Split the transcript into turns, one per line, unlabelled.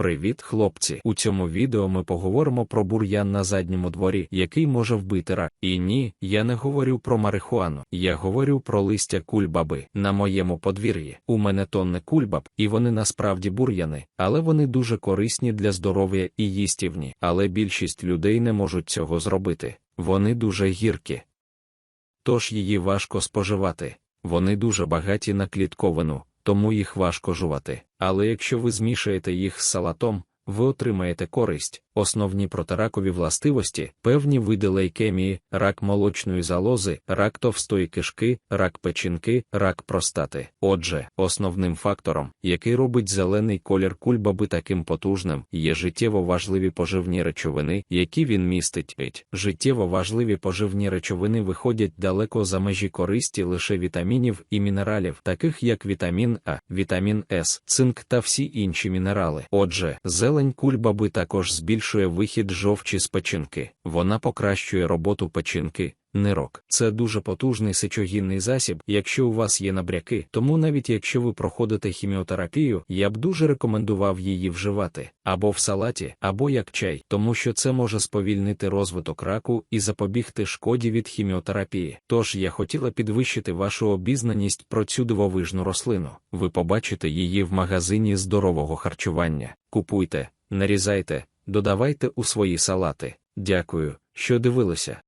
Привіт, хлопці! У цьому відео ми поговоримо про бур'ян на задньому дворі, який може вбити рак. І ні, я не говорю про марихуану, я говорю про листя кульбаби. На моєму подвір'ї у мене тонне кульбаб, і вони насправді бур'яни, але вони дуже корисні для здоров'я і їстівні. Але більшість людей не можуть цього зробити. Вони дуже гіркі. Тож її важко споживати. Вони дуже багаті на клітковину, тому їх важко жувати. Але якщо ви змішаєте їх з салатом, ви отримаєте користь, основні протиракові властивості, певні види лейкемії, рак молочної залози, рак товстої кишки, рак печінки, рак простати. Отже, основним фактором, який робить зелений колір кульбаби таким потужним, є життєво важливі поживні речовини, які він містить. Життєво важливі поживні речовини виходять далеко за межі користі лише вітамінів і мінералів, таких як вітамін А, вітамін С, цинк та всі інші мінерали. Отже, зелень кульбаби також збільшує вихід жовчі з печінки. Вона покращує роботу печінки. Нирок це дуже потужний сечогінний засіб, якщо у вас є набряки. Тому навіть якщо ви проходите хіміотерапію, я б дуже рекомендував її вживати або в салаті, або як чай, тому що це може сповільнити розвиток раку і запобігти шкоді від хіміотерапії. Тож я хотіла підвищити вашу обізнаність про цю дивовижну рослину. Ви побачите її в магазині здорового харчування. Купуйте, нарізайте, додавайте у свої салати. Дякую, що дивилися.